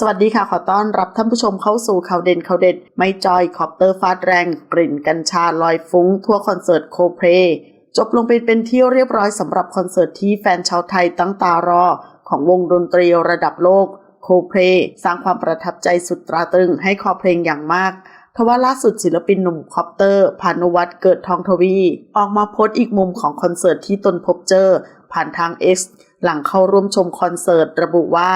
สวัสดีค่ะ ขอต้อนรับท่านผู้ชมเข้าสู่ข่าวเด่นข่าวเด็ด ไม่จอยคอปเตอร์ฟาดแรง กลิ่นกัญชาลอยฟุ้ง ทั่วคอนเสิร์ตโคเพรจบลงไปเป็นที่เรียบร้อยสำหรับคอนเสิร์ตที่แฟนชาวไทยตั้งตารอ ของวงดนตรีระดับโลกโคเพรสร้างความประทับใจสุดตราตรึงให้คอเพลงอย่างมากทว่าล่าสุดศิลปินหนุ่มคอปเตอร์พานุวัฒน์เกิดทองทวี ออกมาโพสต์อีกมุมของคอนเสิร์ตที่ตนพบเจอ ผ่านทาง X หลังเข้าร่วมชมคอนเสิร์ต ระบุว่า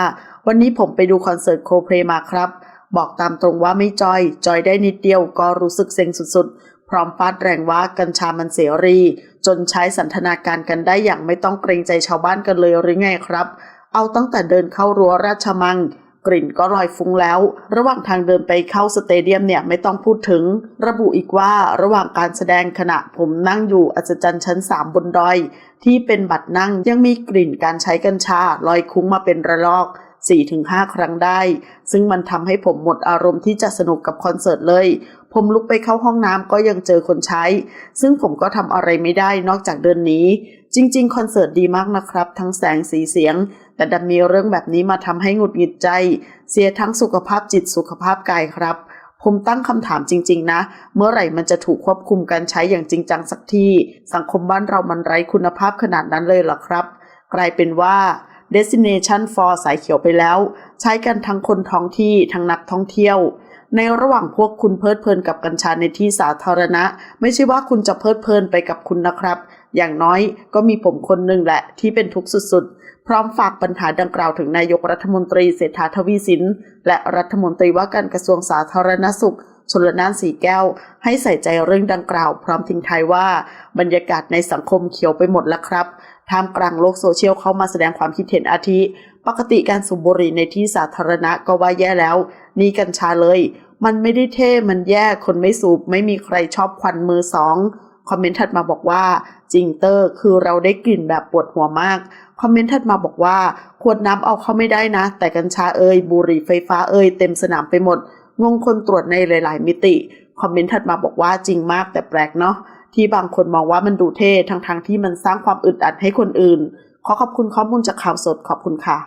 วันนี้ผมไปดูคอนเสิร์ตโคเพลมาครับ บอกตามตรงว่าไม่จอย จอยได้นิดเดียวก็รู้สึกเซ็งสุดๆ พร้อมฟาดแรงว่ากัญชามันเสรี จนใช้สันทนาการกันได้อย่างไม่ต้องเกรงใจชาวบ้านกันเลยหรือไงครับ เอาตั้งแต่เดินเข้ารั้วราชมัง กลิ่นก็ลอยฟุ้งแล้ว ระหว่างทางเดินไปเข้าสเตเดียมเนี่ยไม่ต้องพูดถึง ระบุอีกว่าระหว่างการแสดงขณะผมนั่งอยู่อัศจรรย์ชั้น 3 บนดอย ที่เป็นบัตรนั่งยังมีกลิ่นการใช้กัญชา ลอยคุ้งมาเป็นระลอก 4-5 ครั้งได้ ซึ่งมันทำให้ผมหมดอารมณ์ที่จะสนุกกับคอนเสิร์ตเลย ผมลุกไปเข้าห้องน้ำก็ยังเจอคนใช้ ซึ่งผมก็ทำอะไรไม่ได้นอกจากเดินหนี้ จริง ๆ คอนเสิร์ตดีมากนะครับ ทั้งแสงสีเสียง แต่ดันมีเรื่องแบบนี้มาทำให้หงุดหงิดใจ เสียทั้งสุขภาพจิตสุขภาพกายครับ ผมตั้งคำถามจริง ๆ นะ เมื่อไหร่มันจะถูกควบคุมการใช้อย่างจริงจังสักทีสังคมบ้านเรามันไร้คุณภาพขนาดนั้นเลยเหรอครับ กลายเป็นว่า destination for สายเขียวไปแล้ว ใช้กันทั้งคนท้องที่ทั้งนักท่องเที่ยว ในระหว่างพวกคุณเพลิดเพลินกับกัญชาในที่สาธารณะ ไม่ใช่ว่าคุณจะเพลิดเพลินไปกับคุณนะครับ อย่างน้อยก็มีผมคนหนึ่งแหละที่เป็นทุกข์สุดๆ พร้อมฝากปัญหาดังกล่าวถึงนายกรัฐมนตรีเศรษฐาทวีสิน และรัฐมนตรีว่าการกระทรวงสาธารณสุขชนลนานสีแก้ว ให้ใส่ใจเรื่องดังกล่าว พร้อมทิ้งท้ายว่าบรรยากาศในสังคมเขียวไปหมดแล้วครับท่ามกลางโลกโซเชียลเข้ามาแสดงความคิดเห็นอาทิ ปกติการสูบบุหรี่ในที่สาธารณะก็ว่าแย่แล้ว นี่กัญชาเลย มันไม่ได้เท่มันแย่คนไม่สูบ ไม่มีใครชอบควันมือสองคอมเมนต์ถัดมาบอกว่าจริงเตอร์คือเราได้กลิ่นแบบปวดหัวมากคอมเมนต์ถัดมาบอกว่าขวดน้ำเอาเข้าไม่ได้นะ แต่กัญชาเอ่ยบุหรี่ไฟฟ้าเอ่ยเต็มสนามไปหมด งงคนตรวจในหลาย ๆ มิติคอมเมนต์ถัดมาบอกว่าจริงมากแต่แปลกเนาะที่บางคนมองว่ามันดูเท่ทั้งๆที่มันสร้างความอึดอัดให้คนอื่น ขอขอบคุณข้อมูลจากข่าวสดขอบคุณค่ะ